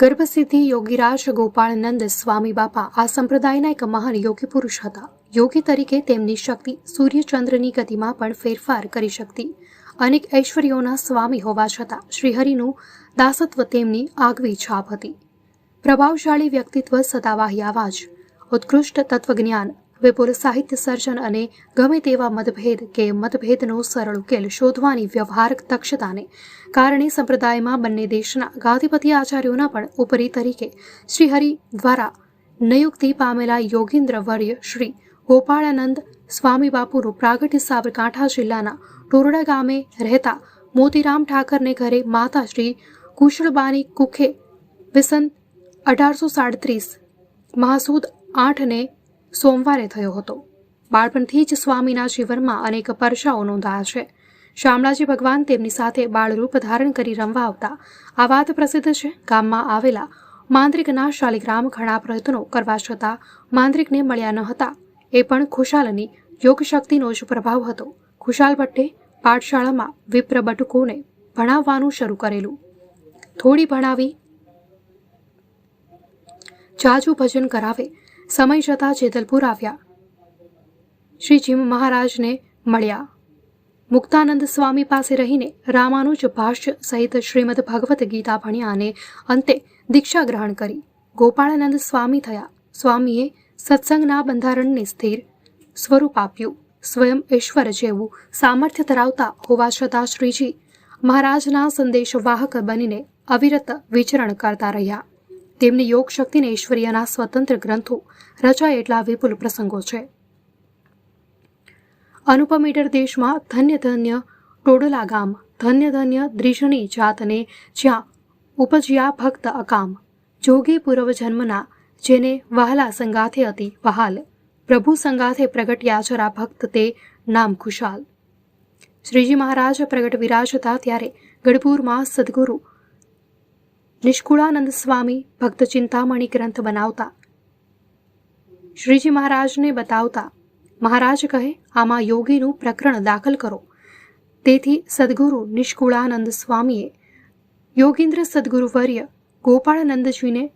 ગર્ભસિદ્ધિ યોગીરાજ ગોપાળનંદ સ્વામી બાપા આ સંપ્રદાયના એક મહાન યોગી પુરુષ હતા. યોગી તરીકે તેમની શક્તિ સૂર્યચંદ્રની ગતિમાં પણ ફેરફાર કરી શકતી અનેક ઐશ્વર્યોના સ્વામી હોવા છતાં શ્રીહરિનું દાસત્વ તેમની આગવી છાપ હતી. પ્રભાવશાળી વ્યક્તિત્વ સદાવાહી આવાજ, ઉત્કૃષ્ટ તત્વજ્ઞાન વિપુલ સાહિત્ય સર્જન અને ગમે તેવા મતભેદ કે મતભેદનો સરળ ઉકેલ શોધવાની વ્યવહારક દક્ષતાને કારણે સંપ્રદાયમાં બંને દેશના ગાધિપતિ આચાર્યોના પણ ઉપરી તરીકે શ્રીહરિ દ્વારા નિયુક્તિ પામેલા યોગીન્દ્ર વર્ય શ્રી ગોપાળાનંદ સ્વામી બાપુનું પ્રાગટ્ય સાબરકાંઠા જિલ્લાના ટોરડા ગામે રહેતા મોતીરામ ઠાકરને ઘરે માતા શ્રી કુશળબાની કુખે વિસન અઢારસો સાડત્રીસ મહાસૂદ આઠને સોમવારે થયો હતો. બાળપણથી જ સ્વામીના જીવનમાં અનેક પરચાઓ નોંધાયા છે. શામળાજી ભગવાન તેમની સાથે બાળરૂપ ધારણ કરી રમવા આવતા આ વાત પ્રસિદ્ધ છે. ગામમાં આવેલા માંદ્રિકના શાલિગ્રામ ઘણા પ્રયત્નો કરવા છતાં માંદ્રિકને મળ્યા ન હતા. એ પણ ખુશાલની યોગશક્તિનો જ પ્રભાવ હતો. ખુશાલ ભટ્ટે પાઠશાળામાં વિપ્ર બટુકોને ભણાવવાનું શરૂ કરેલું. થોડી ભણાવી, જાજુ ભજન કરાવે સમય જતાં જેતલપુર આવ્યા. શ્રીજી મહારાજને મળ્યા. મુક્તાનંદ સ્વામી પાસે રહીને રામાનુજ ભાષ્ય સહિત શ્રીમદ ભગવદ્ ગીતા ભણ્યા અને અંતે દીક્ષા ગ્રહણ કરી. ગોપાળાનંદ સ્વામી થયા. સ્વામીએ સત્સંગના બંધારણને સ્થિર સ્વરૂપ આપ્યું. સ્વયં ઈશ્વર જેવું સામર્થ્ય ધરાવતા હોવા છતાં શ્રીજી મહારાજના સંદેશવાહક બનીને અવિરત વિચરણ કરતા રહ્યા. તેમની યોગ શક્તિને ઈશ્વરીયના સ્વતંત્ર ગ્રંથો રચાય એટલા વિપુલ પ્રસંગો છે. અનુપમીટર દેશમાં ધન્ય ધન્ય ટોડલા ગામ, ધન્ય ધન્ય દ્રિજણી જાતને જ્યાં ઉપજ્યા ભક્ત અકામ, જોગી પૂર્વ જન્મના જેને વહાલા સંગાથે હતી વહાલ, પ્રભુ સંગાથે પ્રગટ્યા જરા ભક્ત તે નામ ખુશાલ. શ્રીજી મહારાજ પ્રગટ વિરાજતા ત્યારે ગઢપુરમાં સદગુરુ નિષ્કુળાનંદ સ્વામી ભક્ત ચિંતામણી ગ્રંથ બનાવતા. શ્રીજી મહારાજને બતાવતા, મહારાજ કહે, આમાં યોગીનું પ્રકરણ દાખલ કરો. તેથી સદગુરુ નિષ્કુળાનંદ સ્વામીએ યોગીન્દ્ર સદગુરુવર્ય ગોપાળાનંદજીને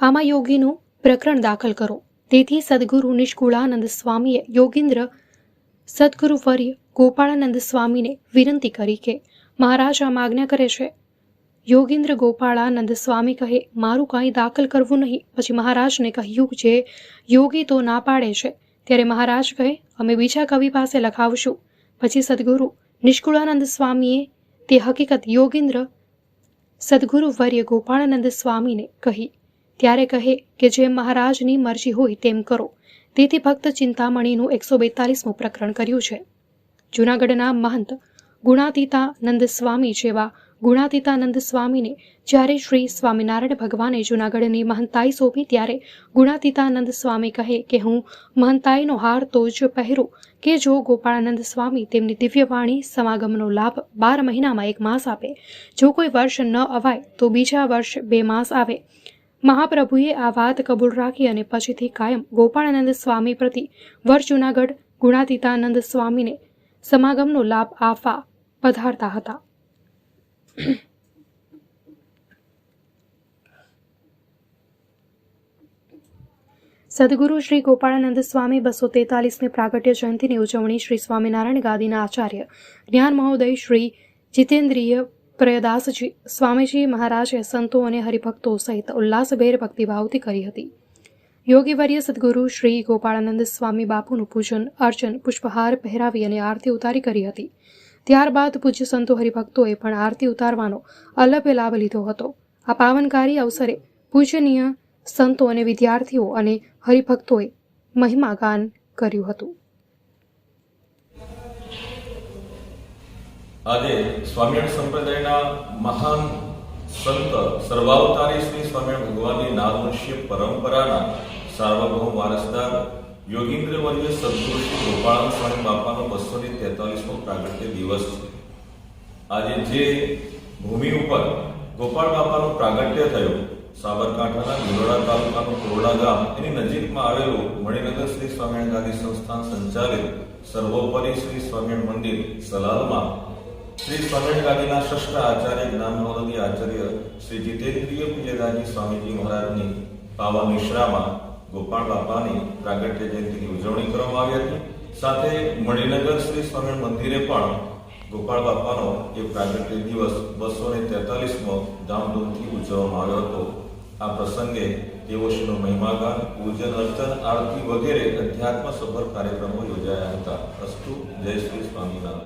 આમાં યોગીનું પ્રકરણ દાખલ કરો. તેથી સદગુરુ નિષ્કુળાનંદ સ્વામીએ યોગીન્દ્ર સદગુરુ વર્ય ગોપાળાનંદ સ્વામીને વિનંતી કરી કે, મહારાજ, આમ આજ્ઞા કરે છે. યોગીન્દ્ર ગોપાળાનંદ સ્વામી કહે, મારું કાંઈ દાખલ કરવું નહીં. પછી મહારાજને કહ્યું જે યોગી તો ના પાડે છે. ત્યારે મહારાજ કહે, અમે બીજા કવિ પાસે લખાવશું. પછી સદગુરુ નિષ્કુળાનંદ સ્વામીએ તે હકીકત યોગીન્દ્ર સદગુરુ વર્ય ગોપાળાનંદ સ્વામીને કહી ત્યારે કહે કે જેમ મહારાજની મરજી હોય તેમ કરો. તેથી ભક્ત ચિંતામણીનું એકસો બેતાલીસમું પ્રકરણ કર્યું છે. જૂનાગઢના મહંત ગુણાતીતાનંદ સ્વામી જેવા ગુણાતીતાનંદ સ્વામીને જ્યારે શ્રી સ્વામિનારાયણ ભગવાને જૂનાગઢની મહંતાઈ સોંપી ત્યારે ગુણાતીતાનંદ સ્વામી કહે કે હું મહંતાઈનો હાર તો જ પહેરું કે જો ગોપાળાનંદ સ્વામી તેમની દિવ્યવાણી સમાગમનો લાભ બાર મહિનામાં એક માસ આપે. જો કોઈ વર્ષ ન અવાય તો બીજા વર્ષ બે માસ આવે. મહાપ્રભુએ આ વાત કબૂલ રાખી અને પછીથી કાયમ ગોપાળાનંદ સ્વામી પ્રતિ વર્ષ જૂનાગઢ ગુણાતીતાનંદ સ્વામીને સમાગમનો લાભ આપવા પધારતા હતા. સદગુરુ શ્રી ગોપાળાનંદ સ્વામી બસો તેતાલીસમી પ્રાગટ્ય જયંતિની ઉજવણી શ્રી સ્વામિનારાયણ ગાદીના આચાર્ય જ્ઞાન મહોદય શ્રી જીતેન્દ્રિય પ્રયદાસજી, સ્વામીજી, મહારાજે સંતો અને હરિભક્તો સહિત ઉલ્લાસભેર ભક્તિભાવથી કરી હતી. યોગીવર્ય સદગુરુ શ્રી ગોપાળાનંદ સ્વામી બાપુનું પૂજન, અર્ચન, પુષ્પહાર પહેરાવી અને આરતી ઉતારી કરી હતી. ત્યારબાદ પૂજ્ય સંતો હરિભક્તોએ પણ આરતી ઉતારવાનો અલભ્ય લાભ લીધો હતો. આ પાવનકારી અવસરે પૂજનીય સંતો અને વિદ્યાર્થીઓ અને હરિભક્તોએ મહિમા ગાન કર્યું હતું. આજે સ્વામિનારાયણ સંપ્રદાયના મહાન સંત સર્વાવતારી શ્રી સ્વામિનારાયણ ભગવાનની નાદવંશીય પરંપરાના સાર્વભૌમ વારસદાર યોગીન્દ્ર વર્ય સદગુરુ સ્વામી બાપાનો બસો ને તેતાલીસમો પ્રાગટ્ય દિવસ છે. આજે જે ભૂમિ ઉપર ગોપાળ બાપાનું પ્રાગટ્ય થયું, સાબરકાંઠાના ભિલોડા તાલુકાનું કોરડા ગામ, એની નજીકમાં આવેલું મણિનગર શ્રી સ્વામિનારાયણ ગાંધી સંસ્થાન સંચાલિત સર્વોપરી શ્રી સ્વામિનારાયણ મંદિર, સલાલમાં શ્રી સ્વામિનારાયણ ગાદીના ષષ્ઠ આચાર્ય જ્ઞાનવરદી આચાર્ય શ્રી જીતેન્દ્રિય પૂજ્યદાજી સ્વામીજી મહારાજની પાવન નિશ્રામાં ગોપાળ બાપાની પ્રાગટ્ય જયંતિની ઉજવણી કરવામાં આવી હતી. સાથે મણિનગર શ્રી સ્વામિનારાયણ મંદિરે પણ ગોપાળ બાપાનો એ પ્રાગટ્ય દિવસ બસો ને તેતાલીસમો ધામધૂમથી ઉજવવામાં આવ્યો હતો. આ પ્રસંગે દેવોશ્રીનો મહિમાગાન, પૂજન, અર્ચન, આરતી વગેરે અધ્યાત્મ સભર કાર્યક્રમો યોજાયા હતા. અસ્તુ, જય શ્રી સ્વામિનારાયણ.